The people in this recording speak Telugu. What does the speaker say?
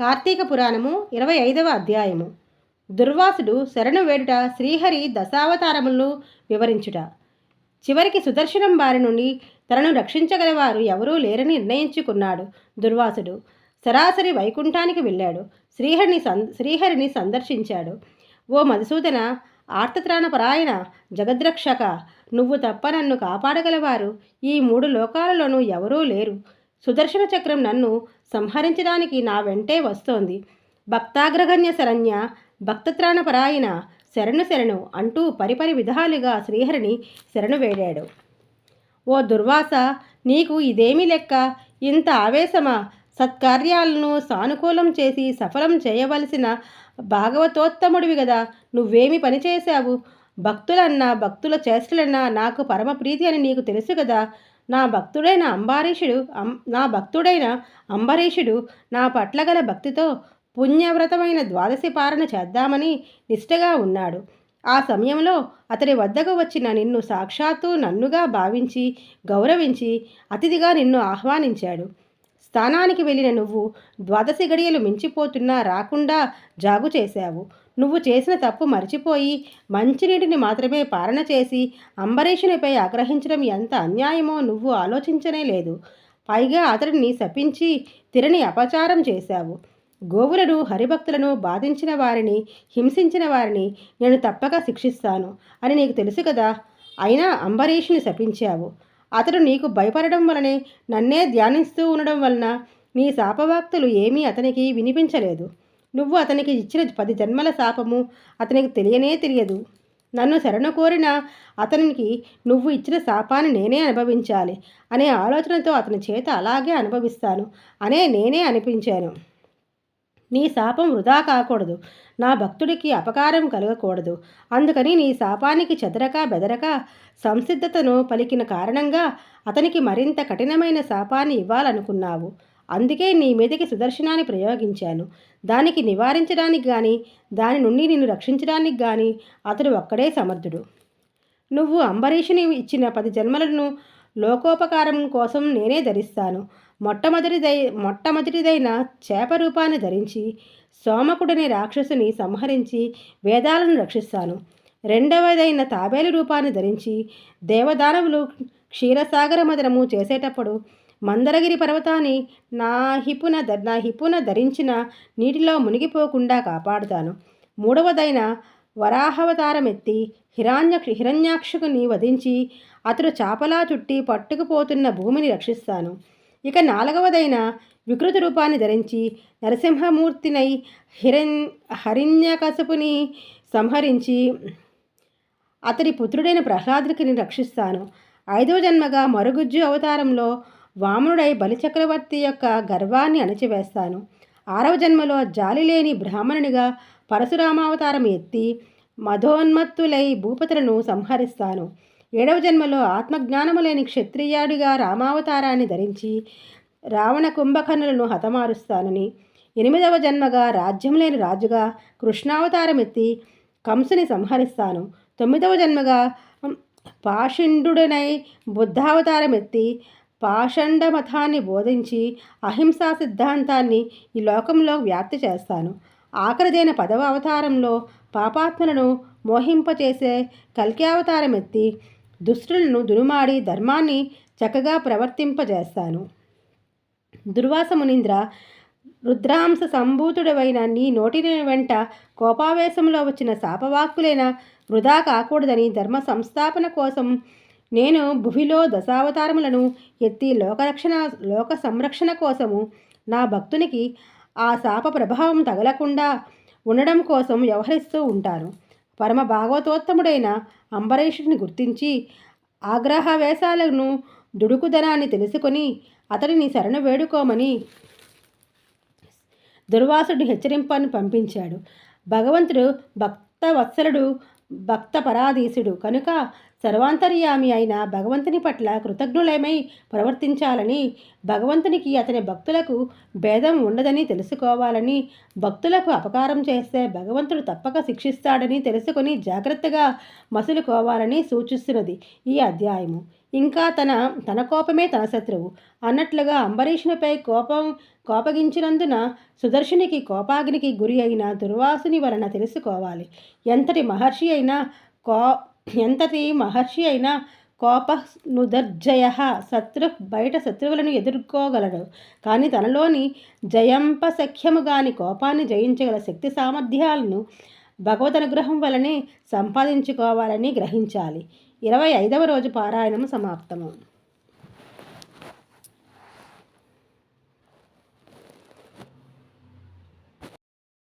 కార్తీక పురాణము ఇరవై ఐదవ అధ్యాయము. దుర్వాసుడు శరణు వేడుట శ్రీహరి దశావతారములను వివరించుట. చివరికి సుదర్శనం బారి నుండి తనను రక్షించగలవారు ఎవరూ లేరని నిర్ణయించుకున్నాడు దుర్వాసుడు. సరాసరి వైకుంఠానికి వెళ్ళాడు. శ్రీహరిని సం శ్రీహరిని సందర్శించాడు. ఓ మధుసూదన ఆర్తత్రాణపరాయణ జగద్రక్షక నువ్వు తప్ప నన్ను కాపాడగలవారు. ఈ మూడు లోకాలలోనూ ఎవరూ లేరు. సుదర్శన చక్రం నన్ను సంహరించడానికి నా వెంటే వస్తోంది. భక్తాగ్రగణ్య శరణ్య భక్తత్రాణపరాయణ శరణు శరణు అంటూ పరిపరి విధాలుగా శ్రీహరిని శరణు వేడాడు. ఓ దుర్వాస నీకు ఇదేమి లెక్క? ఇంత ఆవేశమా? సత్కార్యాలను సానుకూలం చేసి సఫలం చేయవలసిన భాగవతోత్తముడివి కదా నువ్వేమి పని చేశావు? భక్తులన్నా భక్తుల చేష్టలన్నా నాకు పరమ ప్రీతి అని నీకు తెలుసు కదా నా భక్తుడైన అంబారీషుడు అం నా భక్తుడైన అంబరీషుడు నా పట్ల గల భక్తితో పుణ్యవ్రతమైన ద్వాదశి పారణ చేద్దామని నిష్ఠగా ఉన్నాడు. ఆ సమయంలో అతడి వద్దకు వచ్చిన నిన్ను సాక్షాత్తు నన్నుగా భావించి గౌరవించి అతిథిగా నిన్ను ఆహ్వానించాడు. స్థానానికి వెళ్ళిన నువ్వు ద్వాదశి గడియలు మించిపోతున్నా రాకుండా జాగు చేశావు. నువ్వు చేసిన తప్పు మర్చిపోయి మంచినీటిని మాత్రమే పాలన చేసి అంబరీషునిపై ఆగ్రహించడం ఎంత అన్యాయమో నువ్వు ఆలోచించనే లేదు. పైగా అతడిని శపించి తిరని అపచారం చేశావు. గోవులను హరిభక్తులను బాధించిన వారిని హింసించిన వారిని నేను తప్పక శిక్షిస్తాను అని నీకు తెలుసు కదా. అయినా అంబరీషుని శపించావు. అతడు నీకు భయపడడం వలనే నన్నే ధ్యానిస్తూ ఉండడం వలన నీ శాపవాక్తులు ఏమీ అతనికి వినిపించలేదు. నువ్వు అతనికి ఇచ్చిన పది జన్మల శాపము అతనికి తెలియనే తెలియదు. నన్ను శరణు కోరిన అతనికి నువ్వు ఇచ్చిన శాపాన్ని నేనే అనుభవించాలి అనే ఆలోచనతో అతని చేత అలాగే అనుభవిస్తాను అనే నేనే అనిపించాను. నీ శాపం వృధా కాకూడదు. నా భక్తుడికి అపకారం కలగకూడదు. అందుకని నీ శాపానికి చెదరక బెదరక సంసిద్ధతను పలికిన కారణంగా అతనికి మరింత కఠినమైన శాపాన్ని ఇవ్వాలనుకున్నావు. అందుకే నీ మీదకి సుదర్శనాన్ని ప్రయోగించాను. దానికి నివారించడానికి కానీ దాని నుండి నిన్ను రక్షించడానికి కానీ అతడు ఒక్కడే సమర్థుడు. నువ్వు అంబరీషుని ఇచ్చిన పది జన్మలను లోకోపకారం కోసం నేనే ధరిస్తాను. మొట్టమొదటిదై మొట్టమొదటిదైన చేప రూపాన్ని ధరించి సోమకుడని రాక్షసుని సంహరించి వేదాలను రక్షిస్తాను. రెండవదైన తాబేలు రూపాన్ని ధరించి దేవదానవులు క్షీరసాగర మదనము చేసేటప్పుడు మందరగిరి పర్వతాన్ని నా హిపున నా హిపున ధరించిన నీటిలో మునిగిపోకుండా కాపాడుతాను. మూడవదైన వరాహవతారం ఎత్తి హిరణ్య హిరణ్యాక్షకుని వధించి అతడు చాపలా చుట్టి పట్టుకుపోతున్న భూమిని రక్షిస్తాను. ఇక నాలుగవదైన వికృత రూపాన్ని ధరించి నరసింహమూర్తినై హిరణ్ హరిణ్యకశపుని సంహరించి అతడి పుత్రుడైన ప్రహ్లాదుకిని రక్షిస్తాను. ఐదవ జన్మగా మరుగుజ్జు అవతారంలో వామనుడై బలిచక్రవర్తి యొక్క గర్వాన్ని అణచివేస్తాను. ఆరవ జన్మలో జాలి లేని బ్రాహ్మణునిగా పరశురామావతారం ఎత్తి మధోన్మత్తులై భూపతులను సంహరిస్తాను. ఏడవ జన్మలో ఆత్మజ్ఞానము లేని క్షత్రియాడిగా రామావతారాన్ని ధరించి రావణ కుంభకర్ణులను హతమారుస్తానని ఎనిమిదవ జన్మగా రాజ్యం లేని రాజుగా కృష్ణావతారం ఎత్తి కంసుని సంహరిస్తాను. తొమ్మిదవ జన్మగా పాషిండుడనై బుద్ధావతారం ఎత్తి పాషండ మతాన్ని బోధించి అహింసా సిద్ధాంతాన్ని ఈ లోకంలో వ్యాప్తి చేస్తాను. ఆఖరిదైన పదవ అవతారంలో పాపాత్మలను మోహింపచేసే కల్కి అవతారం ఎత్తి దుష్టులను దునుమాడి ధర్మాన్ని చక్కగా ప్రవర్తింపజేస్తాను. దుర్వాస మునీంద్ర రుద్రాంశ సంభూతుడవైన నీ నోటిని వెంట కోపావేశంలో వచ్చిన శాపవాక్కులైన వృధా కాకూడదని ధర్మ సంస్థాపన కోసం నేను భువిలో దశావతారములను ఎత్తి లోకరక్షణ లోక సంరక్షణ కోసము నా భక్తునికి ఆ శాప ప్రభావం తగలకుండా ఉండడం కోసం వ్యవహరిస్తూ ఉంటాను. పరమ భాగవతోత్తముడైన అంబరీషుడిని గుర్తించి ఆగ్రహవేశాలను దుడుకుదనాన్ని తెలుసుకొని అతడిని శరణు వేడుకోమని దుర్వాసుడు హెచ్చరింపని పంపించాడు. భగవంతుడు భక్త వత్సలుడు భక్త పరాధీసుడు కనుక సర్వాంతర్యామి అయిన భగవంతుని పట్ల కృతజ్ఞులమై ప్రవర్తించాలని భగవంతునికి అతని భక్తులకు భేదం ఉండదని తెలుసుకోవాలని భక్తులకు అపకారం చేస్తే భగవంతుడు తప్పక శిక్షిస్తాడని తెలుసుకొని జాగ్రత్తగా మసులుకోవాలని సూచిస్తున్నది ఈ అధ్యాయము. ఇంకా తన తన కోపమే తన శత్రువు. అన్నట్లుగా అంబరీషునిపై కోపం కోపగించినందున సుదర్శునికి కోపాగ్నికి గురి అయిన దుర్వాసుని వలన తెలుసుకోవాలి. ఎంతటి మహర్షి అయినా కో ఎంతటి మహర్షి అయినా కోపనుదర్జయ శత్రు బయట శత్రువులను ఎదుర్కోగలడు. కానీ తనలోని జయంపసఖ్యము గాని కోపాన్ని జయించగల శక్తి సామర్థ్యాలను భగవద్ అనుగ్రహం వలనే సంపాదించుకోవాలని గ్రహించాలి. ఇరవై ఐదవ రోజు పారాయణము సమాప్తము.